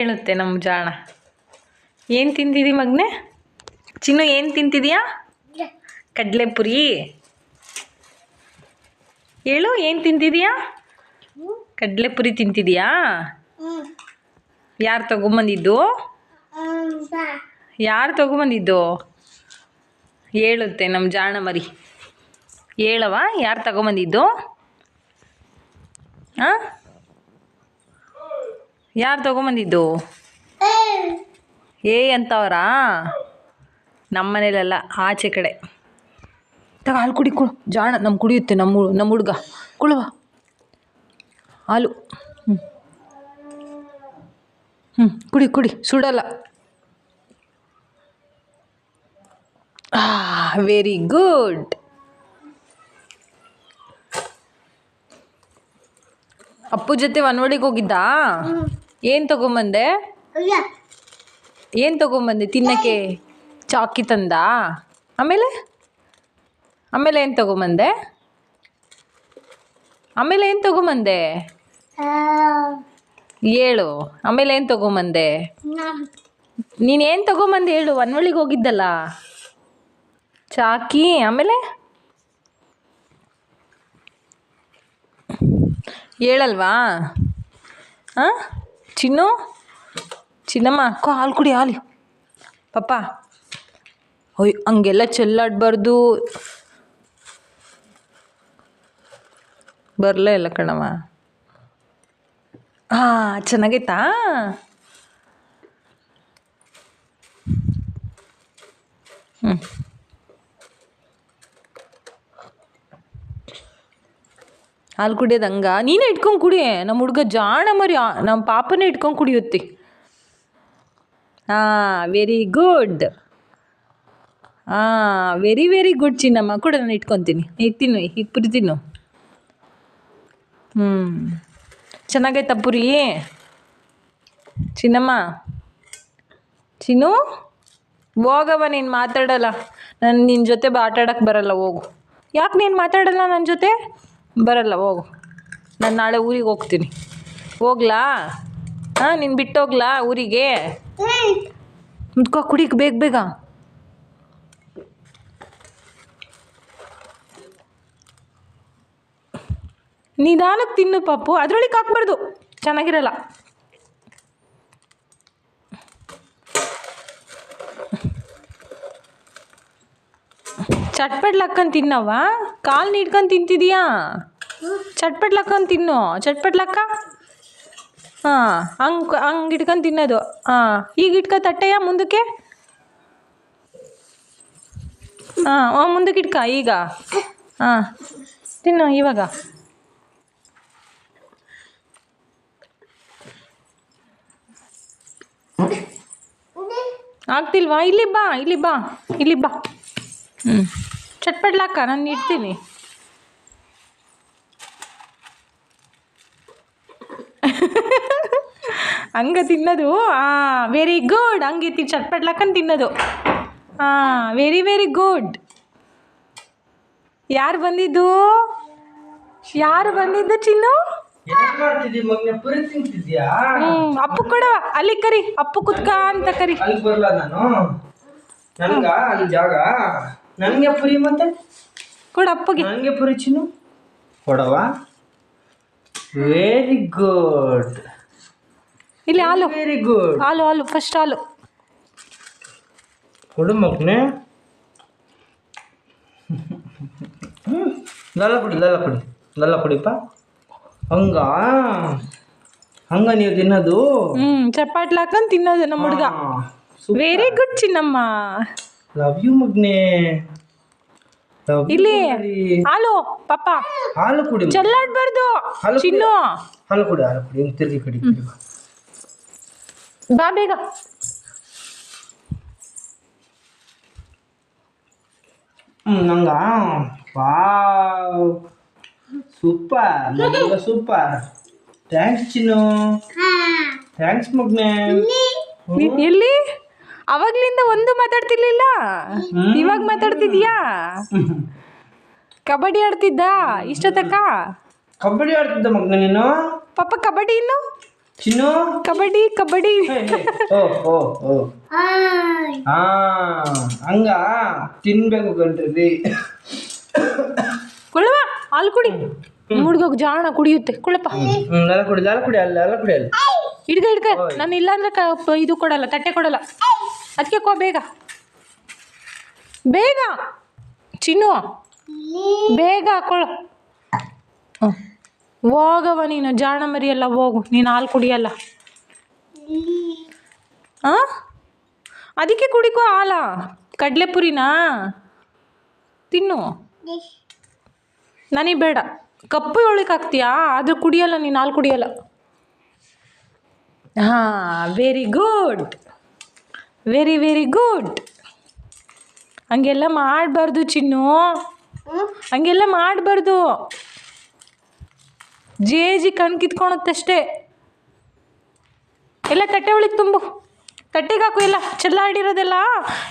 ಹೇಳುತ್ತೆ ನಮ್ಮ ಜಾಣ. ಏನು ತಿಂತಿದಿ ಮಗ್ನೆ? ಚಿನ್ನು ಏನು ತಿಂತಿದ್ಯಾ? ಕಡಲೆಪುರಿ. ಹೇಳು ಏನು ತಿಂತಿದ್ಯಾ? ಕಡಲೆಪುರಿ ತಿಂತಿದ್ಯಾ? ಯಾರು ತಗೊಂಬಂದಿದ್ದು? ಯಾರು ತಗೊಂಬಂದಿದ್ದು? ಹೇಳುತ್ತೆ ನಮ್ಮ ಜಾಣ ಮರಿ. ಹೇಳವ ಯಾರು ತಗೊಂಬಂದಿದ್ದು? ಹಾಂ? ಯಾರು ತಗೊಂಬಂದಿದ್ದು? ಏ ಅಂತವರಾ? ನಮ್ಮ ಮನೇಲಲ್ಲ ಆಚೆ ಕಡೆ. ತಗ ಹಾಲು ಕುಡಿ ಕುಳು ಜಾಣ ನಮ್ಮ ಕುಡಿಯುತ್ತೆ ನಮ್ಮ ನಮ್ಮ ಹುಡುಗ. ಕುಳುವ ಹಾಲು. ಹ್ಞೂ ಹ್ಞೂ ಕುಡಿ ಕುಡಿ. ಸುಡಲ್ಲ. ವೆರಿ ಗುಡ್ ಅಪ್ಪು ಜೊತೆ ಒನ್ವಡಿಗೆ ಹೋಗಿದ್ದಾ? ಏನು ತಗೊಂಬಂದೆ? ಏನು ತಗೊಂಬಂದೆ ತಿನ್ನಕ್ಕೆ? ಚಾಕಿ ತಂದ. ಆಮೇಲೆ? ಆಮೇಲೆ ಏನು ತಗೊಂಬಂದೆ? ಆಮೇಲೆ ಏನು ತಗೊಂಬಂದೆ? ಹೇಳು ಆಮೇಲೆ ಏನು ತಗೊಂಬಂದೆ? ನೀನು. ಏನ್ ತಗೊಂಬಂದೆ ಹೇಳು ಒನ್ವಳಿಗೆ ಹೋಗಿದ್ದಲ್ಲ. ಚಾಕಿ ಆಮೇಲೆ? ಹೇಳಲ್ವಾ ಹಾಂ ಚಿನ್ನು? ಚಿನ್ನಮ್ಮ ಅಕ್ಕೋ ಹಾಲು ಕುಡಿ, ಹಾಲು. ಪಪ್ಪ ಅಯ್ಯೋ ಹಂಗೆಲ್ಲ ಚೆಲ್ಲಾಡಬಾರ್ದು. ಬರಲೇ ಇಲ್ಲ ಕಣಮ್ಮ ಹಾಂ ಚೆನ್ನಾಗೈತಾ? ಹ್ಞೂ ಹಾಲು ಕುಡಿಯೋದು ಹಂಗ. ನೀನೇ ಇಟ್ಕೊಂಡು ಕುಡಿ. ನಮ್ಮ ಹುಡುಗ ಜಾಣ ಮರಿ. ನಮ್ಮ ಪಾಪನೇ ಇಟ್ಕೊಂಡು ಕುಡಿಯುತ್ತೆ. ಹಾಂ ವೆರಿ ಗುಡ್ ಹಾಂ ವೆರಿ ವೆರಿ ಗುಡ್ ಚಿನ್ನಮ್ಮ. ಕೂಡ, ನಾನು ಇಟ್ಕೊತೀನಿ. ಈಗ ತಿನ್ನು, ಈಗ ಪುರಿ ತಿನ್ನು. ಹ್ಞೂ ಚೆನ್ನಾಗೈತಾ ಪುರಿ? ಚಿನ್ನಮ್ಮ. ಚಿನ್ನು ಹೋಗವ ನೀನು ಮಾತಾಡಲ್ಲ. ನಾನು ನಿನ್ನ ಜೊತೆ ಬಾ ಬರಲ್ಲ, ಹೋಗು. ಯಾಕೆ ನೀನು ಮಾತಾಡಲ್ಲ ನನ್ನ ಜೊತೆ? ಬರಲ್ಲ, ಹೋಗು. ನಾನು ನಾಳೆ ಊರಿಗೆ ಹೋಗ್ತೀನಿ. ಹೋಗ್ಲಾ? ಹಾಂ, ನೀನು ಬಿಟ್ಟು ಹೋಗ್ಲಾ ಊರಿಗೆ? ಮುದ್ಕೋ ಕುಡಿಕ್ ಬೇಗ ಬೇಗ. ನಿಧಾನಕ್ಕೆ ತಿನ್ನು ಪಾಪು, ಅದರೊಳಗೆ ಹಾಕ್ಬಾರ್ದು. ಚೆನ್ನಾಗಿರಲ್ಲ. ಚಟ್ಪಟ್ಲ್ ಹಾಕ್ಕೊಂಡು ಕಾಲು ನೀಡ್ಕೊಂಡು ತಿಂತಿದೀಯಾ? ಚಟ್ಪಟ್ಲ್ ಅಂತ ತಿನ್ನು. ಚಟ್ಪಟ್ಲ್ ಹಾಕ ಹಾಂ, ಹಂಗೆ ಹಂಗೆ ಇಟ್ಕೊಂಡು ತಿನ್ನೋದು. ಹಾಂ, ಈಗ ಇಟ್ಕೊ ತಟ್ಟೆಯ ಮುಂದಕ್ಕೆ? ಹಾಂ, ಓ, ಮುಂದಕ್ಕೆ ಇಟ್ಕ, ಈಗ. ಹಾಂ, ತಿನ್ನು, ಇವಾಗ. ಆಗ್ತಿಲ್ವಾ? ಇಲ್ಲಿ ಬಾ ಇಲ್ಲಿ ಬಾ ಇಲ್ಲಿ ಬಾ. ಹ್ಞೂ ಚಟ್ಪಟ್ಲಾಕ ನಾನು ಇಡ್ತೀನಿ. ಹಂಗ ತಿನ್ನೋದು? ಹಾಂ ವೆರಿ ಗುಡ್ ಹಂಗೆ ತಿ ಚಟ್ಪಟ್ಲಾಕಂದು ತಿನ್ನೋದು. ಹಾಂ ವೆರಿ ವೆರಿ ಗುಡ್ ಯಾರು ಬಂದಿದ್ದು? ಯಾರು ಬಂದಿದ್ದು ಚಿನ್ನು? ಹ್ಞೂ ಅಪ್ಪು ಕೊಡವ ಅಲ್ಲಿ ಕರಿ ಅಪ್ಪು ಕುತ್ಕ ಅಂತ ಕರಿ. ಅಲ್ಲಿ ಬರಲ್ಲ ನಾನು? ನನ್ಗ? ಅಲ್ಲಿ ಜಾಗ? ನನ್ಗೆ ಪುರಿ ಮತ್ತೆ? ಕೊಡು ಅಪ್ಪಗೆ. ನನ್ಗೆ ಪುರಿ ಚಿನ್ನು? ಕೊಡವಾ ವೆರಿ ಗುಡ್ ಇಲ್ಲಿ ಹಾಲು. ವೆರಿ ಗುಡ್ ಹಾಲು ಹಾಲು ಫಸ್ಟ್ ಹಾಲು. ಕೊಡು ಮಗ್ನೆ. ಹ್ಮ್ ಲಲ್ಲ ಕುಡಿ ಲಲ್ಲ ಕುಡಿ ಲಲ್ಲ ಕುಡಿಪ್ಪ ಹಂಗ? ಹಂಗ ನೀವು ತಿನ್ನೋದು? ಹ್ಞೂ ಚಪಾಟ್ಲ ಹಾಕೊಂಡು ತಿನ್ನೋದು ನಮ್ಮ ಹುಡುಗ. Very good Chinnamma. Love you ಮಗ್ನೆ. Love you ಇಲ್ಲಿ ಮರಿ. ಹಾಲು ಪಾಪ. ಹಾಲು ಕುಡಿ ಮಗ್ನೆ. ಚೆಲ್ಲಾಡ್ಬಾರ್ದು. ಹಾಲು ಕುಡಿ. ಚಿನ್ನು. ಹಾಲು ಕುಡಿ ಹಾಲು ಕುಡಿ. ಹಿಂಗ್ ತಿರ್ಗಿ ಕಡಿ ಕಡಿ ಬಾ. ಬೇಗ. ನಂಗ? ವಾವ್. ಸೂಪರ್ ನಂಗ ಸೂಪರ್. ಥ್ಯಾಂಕ್ಸ್ ಚಿನ್ನು. ಥ್ಯಾಂಕ್ಸ್ ಮಗ್ನೆ. ನೀನ್ ಎಲ್ಲಿ? ಅವಾಗ್ಲಿಂದ ಒಂದು ಮಾತಾಡ್ತಿರ್ಲಿಲ್ಲ? ಇವಾಗ ಮಾತಾಡ್ತಿದ್ಯಾ? ಕಬಡ್ಡಿ ಆಡ್ತಿದ್ದ ಇಷ್ಟೊತ್ತಕ್ಕ? ಕಬಡ್ಡಿ ಆಡ್ತಿದ್ದ ಮಗ್ನ ನೀನು? ಪಾಪ ಕಬಡ್ಡಿ ಇನ್ನು? ಚಿನ್ನು? ಕಬಡ್ಡಿ ಕಬಡ್ಡಿ. ಓ ಓ ಓ. ಹಾ ಹಂಗ? ತಿನ್ಬೇಕು ಕಣ್ರಿ ಕುಳವ ಹಾಲು ಕುಡಿ. ಹುಡ್ಗೋಗ್ ಜಾಣ ಕುಡಿಯುತ್ತೆ. ಕುಳಪ್ಪ ನೆಲ ಕುಡಿ ನೆಲ ಕುಡಿ ಅಲ್ಲ ನೆಲ ಕುಡಿ ಅಲ್ಲ. ಹಿಡ್ಕ ಹಿಡ್ಕ ನಾನು ಇಲ್ಲಾಂದ್ರೆ ಕ ಇದು ಕೊಡಲ್ಲ ತಟ್ಟೆ ಕೊಡಲ್ಲ. ಅದಕ್ಕೆ ಕೋ ಬೇಗ. ಬೇಗ. ಚಿನ್ನು ಬೇಗ ಕೊಳ ಹ್ಮ್. ಹೋಗವ ನೀನು, ಜಾಣ ಮರಿಯಲ್ಲ ಹೋಗು, ನೀನು ಹಾಲು ಕುಡಿಯಲ್ಲ. ಹಾಂ ಅದಕ್ಕೆ ಕುಡಿಕೋ ಹಾಲ, ಕಡಲೆಪುರಿನಾ? ತಿನ್ನು. ನನಗೆ ಬೇಡ. ಕಪ್ಪು ಒಳಗೆ ಹಾಕ್ತೀಯಾ? ಆದರೂ ಕುಡಿಯಲ್ಲ, ನೀನು ಹಾಲು ಕುಡಿಯಲ್ಲ. ಹಾಂ very good very very good ಹಂಗೆಲ್ಲ ಮಾಡಬಾರ್ದು ಚಿನ್ನು. ಹಂಗೆಲ್ಲ ಮಾಡಬಾರ್ದು. ಜೇಜಿ ಕಣ್ ಕಿತ್ಕೊಳತ್ತಷ್ಟೇ ಎಲ್ಲ ತಟ್ಟೆ ಒಳಗೆ ತುಂಬು. ತಟ್ಟೆಗೆ ಹಾಕು ಎಲ್ಲ. ಚೆಲ್ಲಾಡಿರೋದೆಲ್ಲ.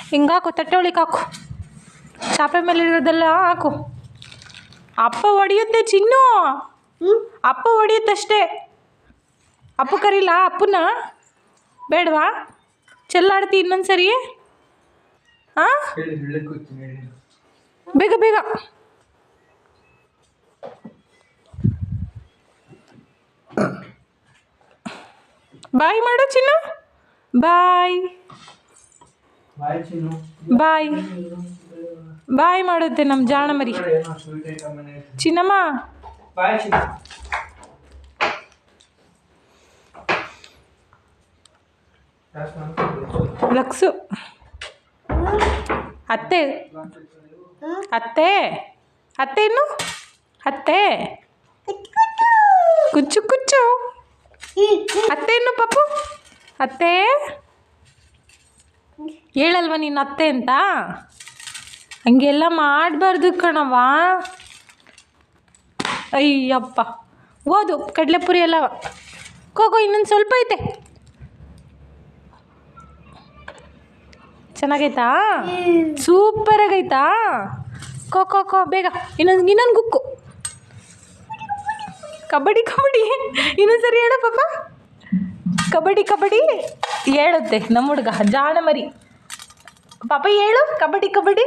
ಹಿಂಗೆ ಹಾಕು ತಟ್ಟೆ ಒಳಗೆ ಹಾಕು. ಚಾಪೆ ಮೇಲೆ ಇರೋದೆಲ್ಲ ಹಾಕು. ಅಪ್ಪ ಹೊಡಿಯುತ್ತೆ ಚಿನ್ನು. ಅಪ್ಪ ಒಡೆಯುತ್ತಷ್ಟೇ. ಅಪ್ಪ ಕರೀಲ ಅಪ್ಪನ? ಬೇಡವಾ? ಚೆಲ್ಲಾಡ್ತಿ ಹಾಂ ಹೇಳಿ ಕೂತೀನಿ ಹೇಳಿ. ಬೇಗ ಬೇಗ. ಬಾಯ್ ಮಾಡು ಚಿನ್ನು ಬಾಯ್ ಬಾಯ್ ಚಿನ್ನು ಬಾಯ್ ಬಾಯ್ ಮಾಡುತ್ತೆ ನಮ್ಮ ಜಾಣ ಮರಿ ಏನೋ ಸ್ವೀಟ್ ಐಟಮ್ ಮನೆ ಚಿನ್ನಮ್ಮ ಬಾಯ್ ಚಿನ್ನು ಜಾಸ್ತಿ ಮಾಡ್ಕೊಳ್ಬೇಕು. ಲಕ್ಸು ಅತ್ತೆ ಅತ್ತೆ ಅತ್ತೆ ಇನ್ನು ಅತ್ತೆ ಕುಚ್ಚು ಕುಚ್ಚು ಅತ್ತೆ ಪಾಪು? ಪಪ್ಪು ಅತ್ತೆ? ಹೇಳಲ್ವ ನೀನು ಅತ್ತೆ ಅಂತ? ಹಂಗೆಲ್ಲ ಮಾಡಬಾರ್ದು ಕಣವ ಅಯ್ಯಪ್ಪ. ಓದು ಕಡಲೆಪುರಿ ಎಲ್ಲ ಕೋಗೋ ಇನ್ನೊಂದು ಸ್ವಲ್ಪ ಐತೆ. ಚೆನ್ನಾಗೈತಾ? ಸೂಪರಾಗೈತಾ? ಕೋ ಕೋ ಕೋ ಬೇಗ. ಇನ್ನೊಂದು ಇನ್ನೊಂದು ಗುಕ್ಕು. ಕಬಡ್ಡಿ ಕಬಡ್ಡಿ. ಇನ್ನೊಂದು ಸರಿ ಹೇಳು ಪಾಪ. ಕಬಡ್ಡಿ ಕಬಡ್ಡಿ. ಹೇಳುತ್ತೆ ನಮ್ಮ ಹುಡುಗ ಜಾಣ ಮರಿ ಪಾಪ ಹೇಳು, ಕಬಡ್ಡಿ ಕಬಡ್ಡಿ.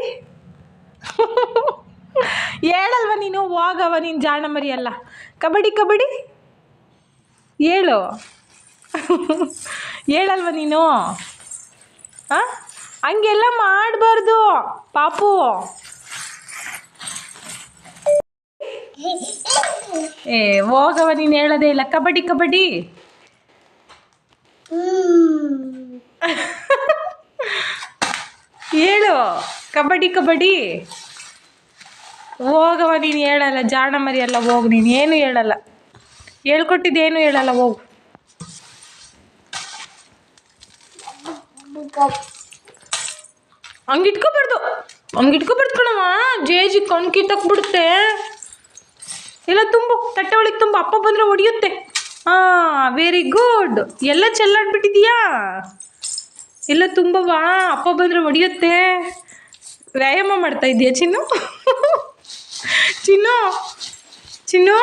ಹೇಳಲ್ವ ನೀನು? ಹೋಗವ ನೀನು ಜಾಣ ಮರಿ ಅಲ್ಲ. ಕಬಡ್ಡಿ ಕಬಡ್ಡಿ. ಹೇಳು. ಹೇಳಲ್ವ ನೀನು? ಹಾಂ ಹಂಗೆಲ್ಲ ಮಾಡಬಾರ್ದು ಪಾಪು. ಏ ಹೋಗವ ನೀನು ಹೇಳೋದೇ ಇಲ್ಲ. ಕಬಡ್ಡಿ ಕಬಡ್ಡಿ. ಹೇಳು. ಕಬಡ್ಡಿ ಕಬಡ್ಡಿ. ಹೋಗವ ನೀನು ಹೇಳಲ್ಲ. ಜಾಣ ಮರಿಯಲ್ಲ, ಹೋಗು. ನೀನು ಏನು ಹೇಳಲ್ಲ. ಹೇಳ್ಕೊಟ್ಟಿದ್ದೇನು ಹೇಳಲ್ಲ, ಹೋಗು. ಹಂಗೆ ಇಟ್ಕೋಬಾರ್ದು ಹಂಗೆ ಇಟ್ಕೋಬಾರ್ದು ಕಣವ ಜೇಜಿ ಕಣ್ ಕಿತ್ತಕ್ ಬಿಡುತ್ತೆ ಎಲ್ಲ ತುಂಬು ತಟ್ಟೆ ಒಳಗೆ ತುಂಬು, ಅಪ್ಪ ಬಂದರೆ ಹೊಡಿಯುತ್ತೆ ಹಾಂ ವೆರಿ ಗುಡ್ ಎಲ್ಲ ಚೆಲ್ಲಾಡ್ಬಿಟ್ಟಿದೀಯಾ? ಎಲ್ಲ ತುಂಬವಾ ಅಪ್ಪ ಬಂದರೆ ಹೊಡಿಯುತ್ತೆ ವ್ಯಾಯಾಮ ಮಾಡ್ತಾ ಇದ್ದೀಯಾ ಚಿನ್ನು? ಚಿನ್ನು? ಚಿನ್ನು?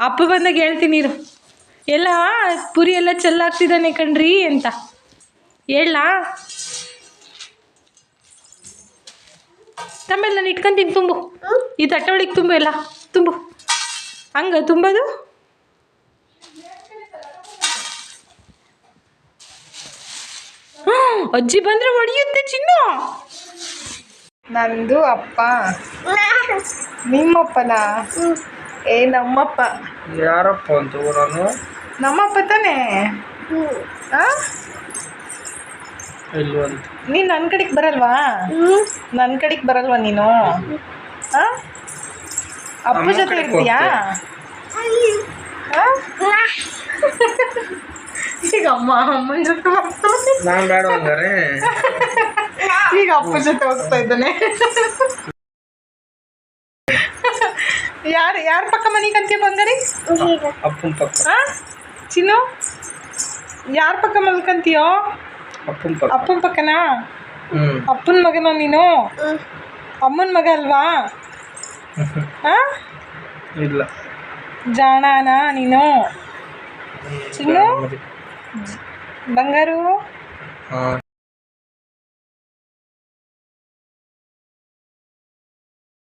ಅಪ್ಪ ಬಂದಾಗ ಹೇಳ್ತೀನಿ ಇರು. ಎಲ್ಲ, ಪುರಿ ಎಲ್ಲ ಚೆಲ್ಲಾಗ್ತಿದ್ದಾನೆ ಕಣ್ರಿ ಅಂತ. ಹೇಳಾ ಆಮೇಲೆ ನಾನು ಇಟ್ಕೊಂತೀನಿ ತುಂಬು. ಈ ತಟ್ಟೆ ಒಳಗೆ ತುಂಬು ಎಲ್ಲ ತುಂಬು. ಹಂಗ ತುಂಬೋದು? ಅಜ್ಜಿ ಬಂದ್ರೆ ಹೊಡಿಯುತ್ತೆ ಚಿನ್ನು. ನಂದು ಅಪ್ಪ. ನಿಮ್ಮಪ್ಪನ? ಏ ನಮ್ಮಪ್ಪ. ಯಾರಪ್ಪ ಅಂತ ನಾನು? ನಮ್ಮಪ್ಪ ತಾನೇ? ಆ? ಅಂತ ನೀನ್ ನನ್ನ ಕಡೆಗೆ ಬರಲ್ವಾ? ನನ್ನ ಕಡೆಗೆ ಬರಲ್ವಾ ನೀನು? ಹಾಂ ಅಪ್ಪ ಜೊತೆ ಇರ್ತೀಯಾ? ಈಗ ಅಮ್ಮ ಅಮ್ಮನ ಜೊತೆ ನಾನು ಬೇಡ ಈಗ ಅಪ್ಪ ಜೊತೆ ಹೋಗ್ತಾ ಇದ್ದಾನೆ. ಯಾರು ಯಾರ ಪಕ್ಕ ಮನೆ ಕಂತೀಯ ಬಂದರಿ? ಅಪ್ಪನ ಪಕ್ಕ. ಆ? ಚಿನ್ನು? ಯಾರ ಪಕ್ಕ ಮಲ್ಕಂತೀಯೋ? ಅಪ್ಪನ ಪಕ್ಕ. ಅಪ್ಪನ ಪಕ್ಕನಾ? ಅಪ್ಪನ ಮಗನ ನೀನು? ಅಮ್ಮನ ಮಗ ಅಲ್ವಾ? ಇಲ್ಲ. ಜಾಣನಾ ನೀನು? ಚಿನ್ನು? ಬಂಗಾರು? ಹಾಂ.